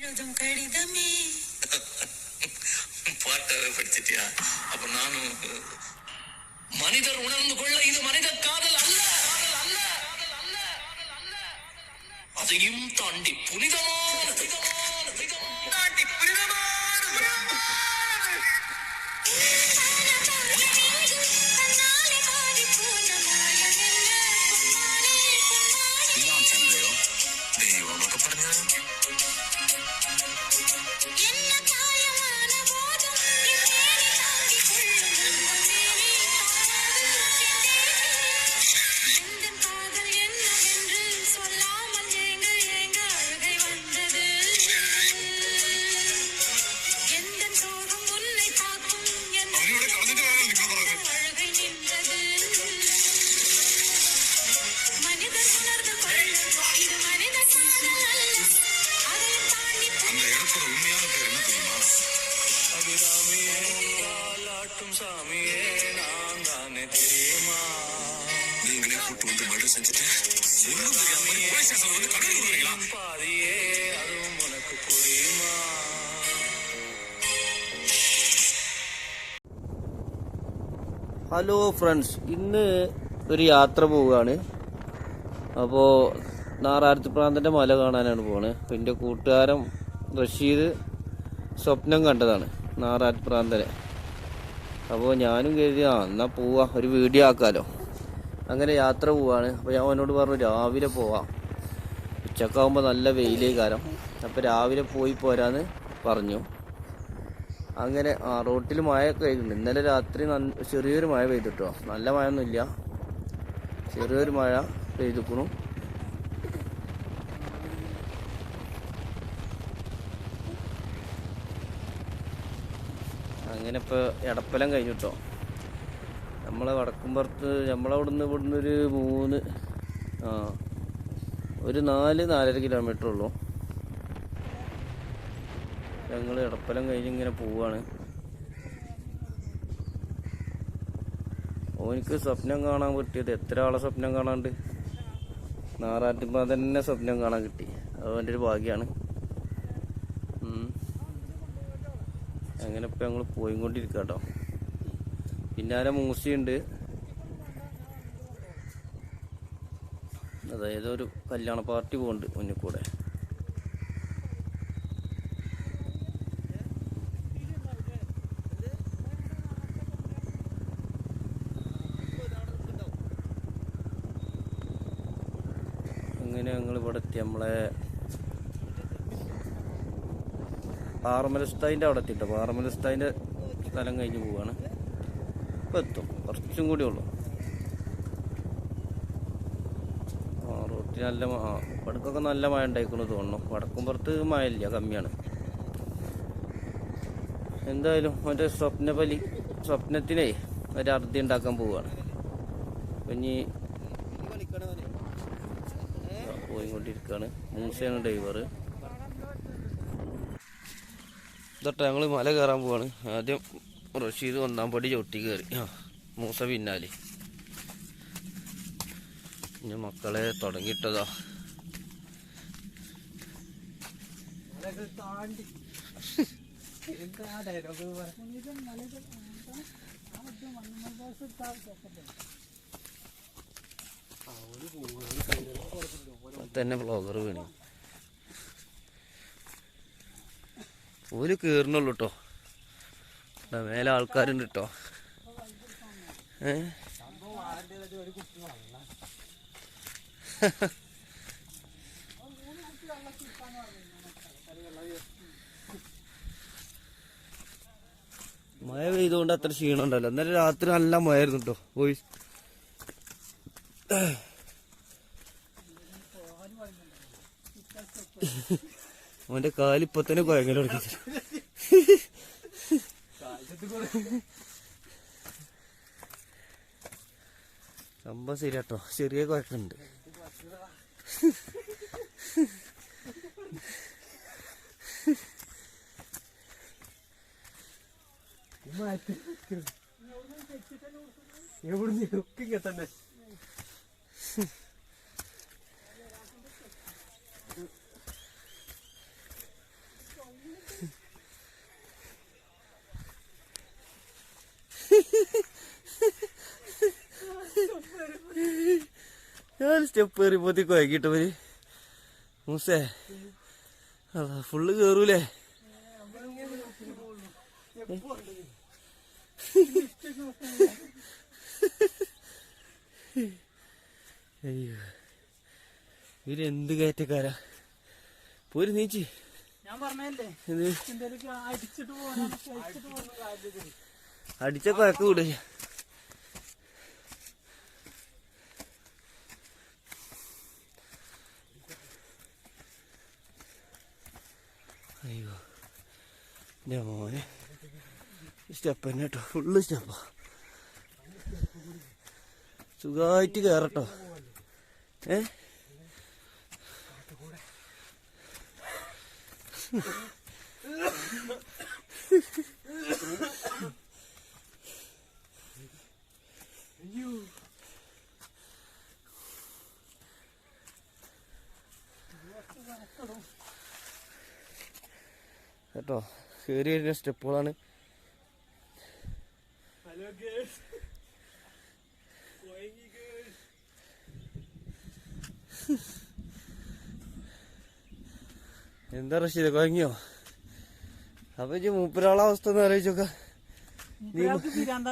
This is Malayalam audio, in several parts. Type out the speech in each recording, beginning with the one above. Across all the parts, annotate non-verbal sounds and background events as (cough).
எழுதும் கடிதமே. (laughs) பாட்டாவே படிச்சிட்டியா? அப்ப நானும் மனிதர் உணர்ந்து கொள்ள இது மனித காதல் அல்ல. அதையும் தாண்டி புனிதமான தாண்டி புனிதமான. (laughs) பாலாட்டும் சாமியே நான் தானே தெரியுமா நீங்களே கூட்டு வந்து மர்டர் செஞ்சுட்டு ஒண்ணும் தெரியாம மாதிரி போலீஸ் ஸ்டேஷன்ல வந்து கடவுள் வரீங்களா பாதியே அதுவும் உனக்கு புரியுமா ഹലോ ഫ്രണ്ട്സ് ഇന്ന് ഒരു യാത്ര പോവുകയാണ് അപ്പോൾ നാറാരത്തി പ്രാന്തൻ്റെ മല കാണാനാണ് പോണത് അപ്പോൾ എൻ്റെ കൂട്ടുകാരൻ റഷീദ് സ്വപ്നം കണ്ടതാണ് നാറാരത്തി പ്രാന്തനെ അപ്പോൾ ഞാനും കരുതി ആ എന്നാൽ പോവാ ഒരു വീഡിയോ ആക്കാലോ. അങ്ങനെ യാത്ര പോവാണ്. അപ്പോൾ ഞാൻ അവനോട് പറഞ്ഞു രാവിലെ പോവാം. ഉച്ചക്കാവുമ്പോൾ നല്ല വെയിലേ കാലം അപ്പോൾ രാവിലെ പോയി പോരാന്ന് പറഞ്ഞു. അങ്ങനെ ആ റോട്ടിൽ മഴയൊക്കെ പെയ്യുന്നുണ്ട് ഇന്നലെ രാത്രി ചെറിയൊരു മഴ പെയ്തിട്ടോ. നല്ല മഴയൊന്നുമില്ല. ചെറിയൊരു മഴ പെയ്തിക്കണു. അങ്ങനെ ഇപ്പോൾ എടപ്പലം കേട്ടോ നമ്മളെ വടക്കുംപുറത്ത് നമ്മളവിടുന്ന് ഇവിടുന്ന് ഒരു മൂന്ന് ആ ഒരു നാല് നാലര കിലോമീറ്റർ ഉള്ളൂ. ഞങ്ങൾ എടപ്പലം കഴിഞ്ഞ് ഇങ്ങനെ പോവാണ്. ഓനിക്ക് സ്വപ്നം കാണാൻ കിട്ടിയത് എത്ര ആളെ സ്വപ്നം കാണാണ്ട്? നാറാറ്റുമ്പോൾ തന്നെ സ്വപ്നം കാണാൻ കിട്ടി. അത് എന്റെ ഒരു ഭാഗ്യമാണ് അങ്ങനെ ഇപ്പം ഞങ്ങൾ പോയിക്കൊണ്ടിരിക്കുക കേട്ടോ പിന്നാലെ മൂസിയുണ്ട്. അതായത് ഒരു കല്യാണ പാർട്ടി പോകുന്നുണ്ട് മുന്നിൽ കൂടെ. അങ്ങനെ ഞങ്ങൾ ഇവിടെ എത്തി നമ്മളെ പാറമലസ്തായിന്റെ അവിടെ എത്തിട്ടോ പാറമലസ്തായിന്റെ സ്ഥലം കഴിഞ്ഞ് പോവാണ്. ഇപ്പം എത്തും. കുറച്ചും കൂടി ഉള്ളു. റോട്ടിൽ നല്ല വടക്കൊക്കെ നല്ല മഴ ഉണ്ടായിക്കുന്നു തോന്നുന്നു. വടക്കുംപുറത്ത് മഴ ഇല്ല കമ്മിയാണ്. എന്തായാലും മറ്റേ സ്വപ്നപലി സ്വപ്നത്തിനെ ഒരു അർദ്ധി ഉണ്ടാക്കാൻ പോവുകയാണ് ഇനി പോയിക്കൊണ്ടിരിക്കുകയാണ് മൂസയാണ് ഡ്രൈവർ ഇതൊട്ടെ ഞങ്ങൾ മല കയറാൻ പോവാണ്. ആദ്യം റഷീദ് ഒന്നാം പടി ചവിട്ടി കയറി ആ മൂസ പിന്നാലെ. ഇനി മക്കളെ തുടങ്ങിയിട്ടതാ. തന്നെ ബ്ലോഗർ വീണു. ഓൽ കീറിനുള്ളൂ കേട്ടോ മേലെ ആൾക്കാരുണ്ട് കേട്ടോ മഴ പെയ്തുകൊണ്ട് അത്ര ക്ഷീണം ഉണ്ടല്ലോ എന്നാലും രാത്രി നല്ല മഴയായിരുന്നു കേട്ടോ പോയി. അവന്റെ കാലിപ്പൊ തന്നെ കുഴങ്ങൽ തുടങ്ങി. സംഭവം ശരിയാട്ടോ. ചെറിയ കുഴക്കുന്നുണ്ട് എവിടുന്ന് ഒക്കെ തന്നെ? ഞാൻ സ്റ്റെപ്പ് കയറിപ്പോത്തി കുഴക്കിട്ടവര് മൂസേ അതാ ഫുള്ള് കേറൂലേ? അയ്യോ ഇവരെന്ത് കയറ്റക്കാരാ? പോര് നീച്ചി. ഞാൻ പറഞ്ഞല്ലേ അടിച്ചിട്ട് പോകാൻ അടിച്ച കുഴക്ക വിട അയ്യോ എന്റെ മോനെ. സ്റ്റെപ്പ് തന്നെ കേട്ടോ. ഫുള്ള് സ്റ്റെപ്പാ സുഖമായിട്ട് കയറട്ടോ ഏ? കേട്ടോ കയറി വരുന്ന സ്റ്റെപ്പുകളാണ്. ഹലോ എന്താ റഷീദ കുഴങ്ങിയോ അപ്പൊ മൂപ്പരാളെ അവസ്ഥ ഒന്ന് ആലോചിച്ചോക്ക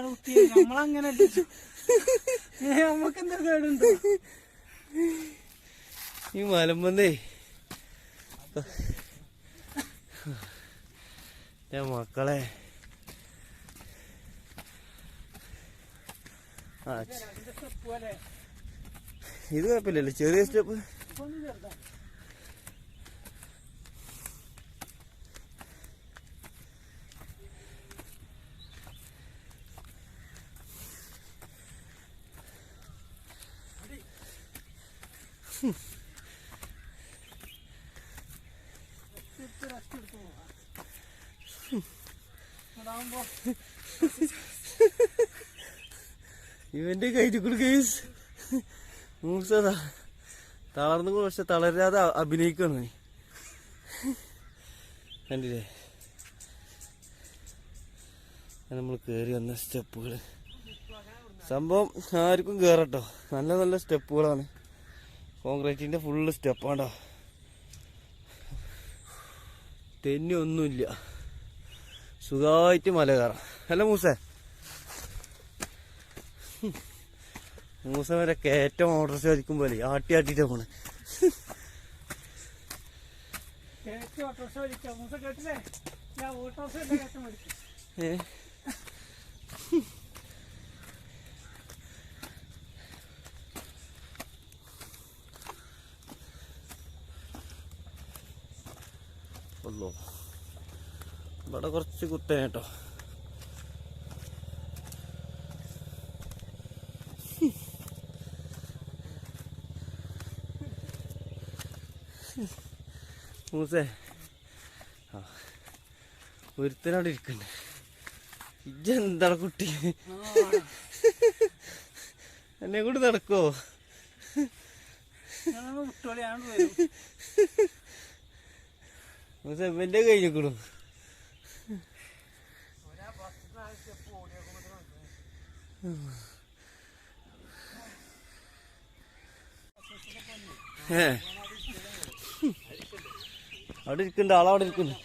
കുട്ടിയെ നമ്മളങ്ങനെ നമുക്ക് എന്താ കേടുണ്ട്? ഈ മലമ്പന്തേ. ഞാൻ മക്കളെ. ഇത് കുഴപ്പമില്ലല്ലോ. ചെറിയ സ്റ്റെപ്പ്. ഇവന്റെ കയ്യിൽ കേസ് മൂസതാ തളർന്നു പക്ഷെ തളരാതെ അഭിനയിക്കണം കണ്ടില്ലേ? നമ്മൾ കയറി വന്ന സ്റ്റെപ്പുകൾ സംഭവം ആർക്കും കയറട്ടോ നല്ല നല്ല സ്റ്റെപ്പുകളാണ്. കോൺക്രീറ്റിന്റെ ഫുള്ള് സ്റ്റെപ്പാണ്ടോ തെന്നി ഒന്നുമില്ല സുഖമായിട്ട് മല കയറാം. അല്ല മൂസേ. മൂസ വരെ കയറ്റം ഓർഡർ ചോദിക്കും പോലെ ആട്ടി ആട്ടിട്ട് പോണ്. കേക്ക് ഓട്ടോറിക്ഷ വലിക്കാം മൂസ കേട്ടില്ലേ ഞാൻ ഓട്ടോറിക്ഷ കയറ്റം വലിക്കും ഏ? ഉള്ളൂ. ഇവിടെ കുറച്ച് കുത്തേ കേട്ടോ. മൂസേ ആ ഒരുത്തനവിടെ ഇരിക്കണ്ടേ. ഇജ്ജെന്താണ് കുട്ടി? എന്നെ കൂടി നടക്കോ വിട്ടോളിയാണ് എവന്റെ കഴിഞ്ഞിക്കണു അവിടെ ഇരിക്കണ്ട ആളവിടെ ഇരിക്കുന്നു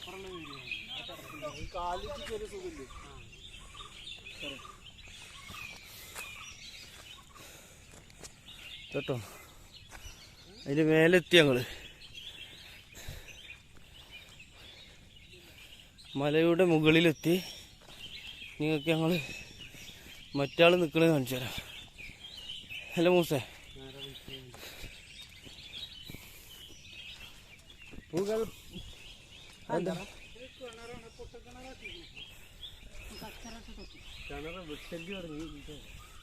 കേട്ടോ അതിന് മേലെത്തി ഞങ്ങൾ. മലയുടെ മുകളിലെത്തി. നിങ്ങൾക്ക് ഞങ്ങൾ മറ്റാൾ നിൽക്കണത് കാണിച്ചു തരാം. ഹലോ മൂസേ.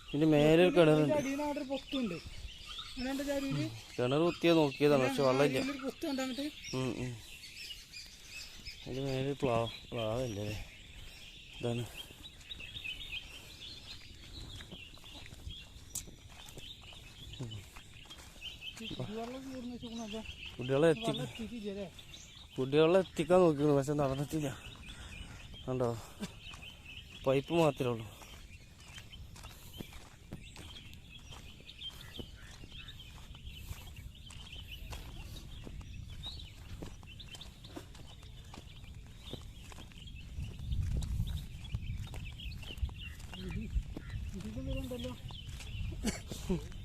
ഇതിന്റെ മേലെ ഒരു കിണറുണ്ട്. കിണർ കുത്തിയാ നോക്കിയതാണ് പക്ഷെ വെള്ളമില്ല. ഉം. മേലെ പ്ലാവ് പ്ലാവല്ലേ? ഇതാണ്. കുട്ടികളെ എത്തി കുട്ടികളെ എത്തിക്കാൻ നോക്കിയിരുന്നു പക്ഷെ നടന്നിട്ടില്ല. കണ്ടോ? പൈപ്പ് മാത്രമേ ഉള്ളൂ.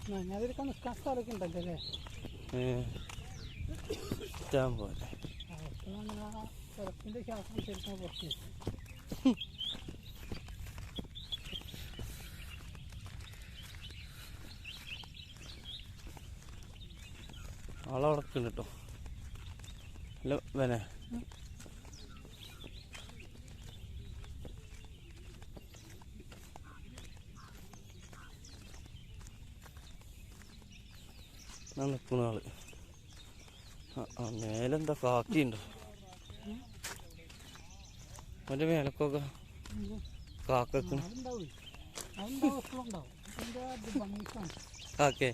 ഞാനതിലൊക്കെ നിൽക്കാൻ സ്ഥലമൊക്കെ ഉണ്ടല്ലോ അല്ലേ? ഇഷ്ടം പോലെ. സ്ഥലത്തിന്റെ ശ്വാസം ശരിക്കും പുറത്ത്. ആളെ ഉടക്കുന്നുണ്ട് കേട്ടോ. അല്ല വേനെ ഞാൻ നിൽക്കുന്ന ആൾ. ആ, ആ മേലെന്താ കാക്കിയുണ്ടോ? അവന്റെ മേലക്കൊക്കെ കാക്കക്ക്. അതുണ്ടാവും അതുണ്ടാവും എപ്പോഴും ഉണ്ടാവും അതിന്റെ അത് ഭംഗിക്കാണ് കാക്കേ.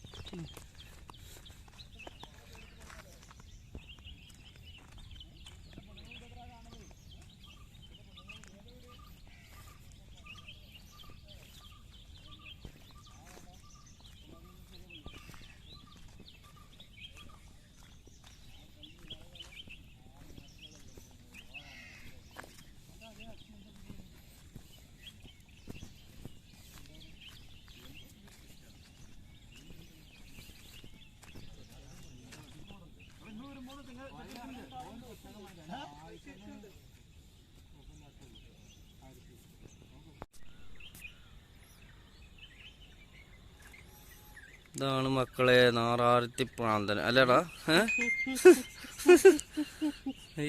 ഇതാണ് മക്കളെ നാറാരത്തി പ്രാന്തൻ. അല്ലടാ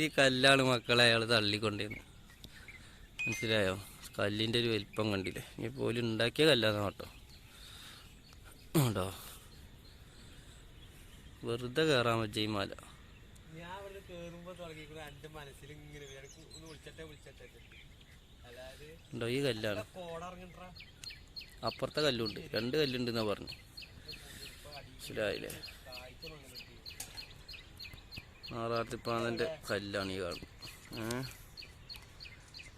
ഈ കല്ലാണ് മക്കളെ അയാൾ തള്ളിക്കൊണ്ടിരുന്നത് മനസ്സിലായോ? കല്ലിന്റെ ഒരു വലിപ്പം കണ്ടില്ലേ? ഇനി പോലും ഉണ്ടാക്കിയ കല്ലാന്ന് കേട്ടോ. ഉണ്ടോ? വെറുതെ കയറാൻ പറ്റിയ ഈ മല. ഞാൻ അവിടെ കേറുമ്പോ തുടങ്ങിക്കൂടെ എന്റെ മനസ്സിൽ ഇങ്ങനെ വരും. എനക്ക് ഒന്ന് വിളിച്ചട്ടെ വിളിച്ചട്ടെ ഉണ്ടോ ഈ കല്ലാണ്? അപ്പുറത്തെ കല്ലുണ്ട്. രണ്ട് കല്ലുണ്ട് എന്നാ പറഞ്ഞു. മനസ്സിലായില്ലേ? നാറാത്തി പ്രാന്തന്റെ കല്ലാണ് ഈ കാണുന്നത്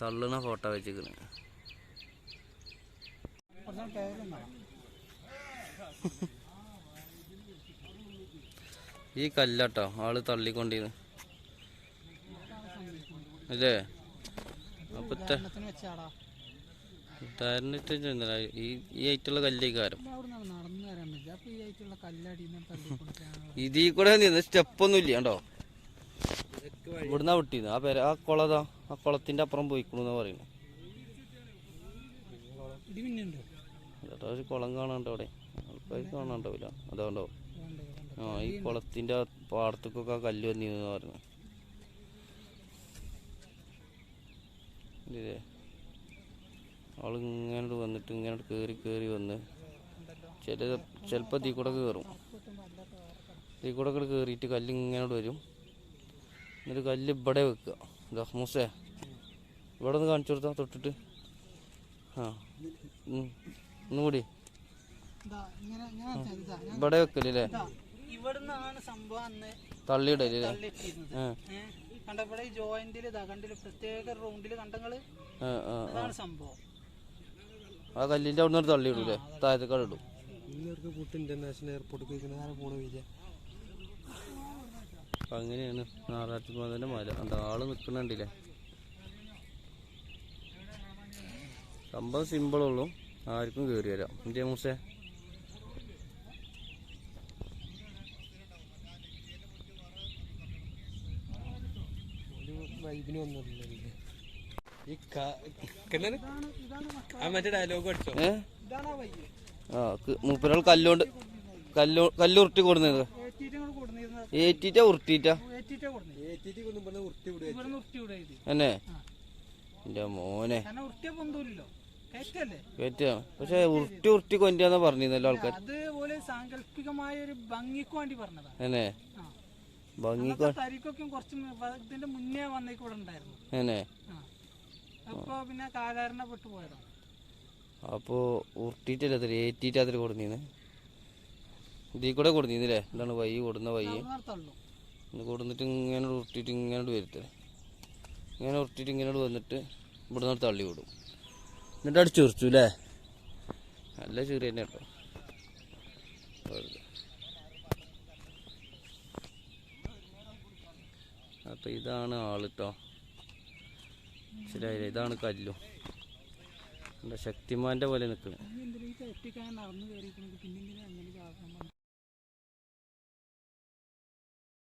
തള്ളുന്ന ഫോട്ടോ വെച്ചിരിക്കുന്നത് ഈ കല്ലാട്ടോ ആൾ തള്ളിക്കൊണ്ടിരുന്നു. അല്ലേ അപ്പത്തെ വെച്ചാടാ ചെന്നല്ല ഈ ഈ ആയിട്ടുള്ള കല്ലേക്കാരം ഇതിൽ കൂടെ നിന്ന് സ്റ്റെപ്പൊന്നും ഇല്ല കണ്ടോ? ഇവിടുന്ന വിട്ടിന്ന്. ആ പേര ആ കുളതാ ആ കുളത്തിന്റെ അപ്പുറം പോയിക്കണു പറയുന്നു. ഒരു കുളം കാണാണ്ട് അവിടെ. കാണാണ്ടാവില്ല അതുകൊണ്ടോ ആ ഈ കുളത്തിന്റെ പാടത്തേക്കൊക്കെ ആ കല്ല് വന്നിന്ന് പറഞ്ഞു. ഇല്ലേ ആളിങ്ങനെ വന്നിട്ട് ഇങ്ങനെ കയറി കയറി വന്ന് ചില ചിലപ്പോൾ തീ കൂടെ കയറും തീ കൂടെ ഒക്കെ കയറിയിട്ട് കല്ല് ഇങ്ങനെ വരും. എന്നിട്ട് കല്ല് ഇവിടെ വെക്കുക ഇതാ മൂസേ ഇവിടെ ഒന്ന് കാണിച്ചു കൊടുത്താൽ തൊട്ടിട്ട്. ആ. ഒന്നുകൂടി ഇങ്ങനെ ഇങ്ങനെ ഇവിടെ വെക്കലല്ലേ? തള്ളിയിടലേ ഇവിടുന്നാണ് സംഭവം അന്ന് തള്ളിയിടല്ലേ തള്ളിയിട്ടിരുന്നത്. ആ. ഏഹ് കണ്ട ഇവിടെ ഈ ജോയിന്റിൽ കണ്ടില്ല പ്രത്യേക റൗണ്ടിൽ കണ്ടങ്ങൾ. അതാണ് സംഭവം. ആ കല്ലിന്റെ അവിടെ നിന്ന് തള്ളിയിടൂലേ താഴത്തേക്കാട് ഇടും. കട ഇടും ഇന്റർനാഷണൽ എയർപോർട്ട് പോയിക്കണ ആരെ പോണ വിചാ അപ്പൊ അങ്ങനെയാണ് നാലായിരത്തി പോകുന്നതിന്റെ മല എന്താ ആൾ നിക്കണുണ്ടില്ലേ? സംഭവം സിമ്പിൾ ഉള്ളൂ. ആർക്കും കേറി വരാം. ഇന്ത്യ മൂസേ? വൈബിന് വന്നിട്ടില്ല. മൂപ്പരാൾ കല്ലുകൊണ്ട് കല്ലു കല്ലുരുട്ടി കൊടുന്നത് ഇവിടെ ഇത് എന്നെ എന്റെ മോനെ. പക്ഷെ ഉരുട്ടി ഉരുട്ടി കൊണ്ടാന്നാ പറഞ്ഞിരുന്നല്ലോ ആൾക്കാർ അതുപോലെ സാങ്കല്പികമായ ഒരു ഭംഗിക്ക് വേണ്ടി പറഞ്ഞതാണ് എന്നെ കുറച്ച് ഇതിന്റെ മുന്നേ ഉണ്ടായിരുന്നു. എന്നെ പിന്നെ കാലാരണപ്പെട്ടു പോയതാണ് അതിൽ ഏറ്റിട്ട് അതിൽ കൊടുന്നീന്ന്? ഇതിൽ കൂടെ കൊടുന്നീന്നില്ലേ? എന്താണ് വൈ കൊടുന്ന വൈ? കൊടുന്നിട്ട് ഇങ്ങനെ ഉരുട്ടിട്ട് ഇങ്ങനെ വരുത്തേ ഇങ്ങനെ ഉരുട്ടിട്ട് ഇങ്ങനെ വന്നിട്ട് ഇവിടെ നിന്ന് തള്ളി വിടും. എന്നിട്ട് അടിച്ചു ഉറിച്ചു അല്ലേ നല്ല ചെറിയ തന്നെ കേട്ടോ. വെറുതെ. അപ്പൊ ഇതാണ് ആൾ ശരിയായില്ലേ? ഇതാണ് കല്ലും. ശക്തിമാന്റെ പോലെ നിൽക്കുന്നത്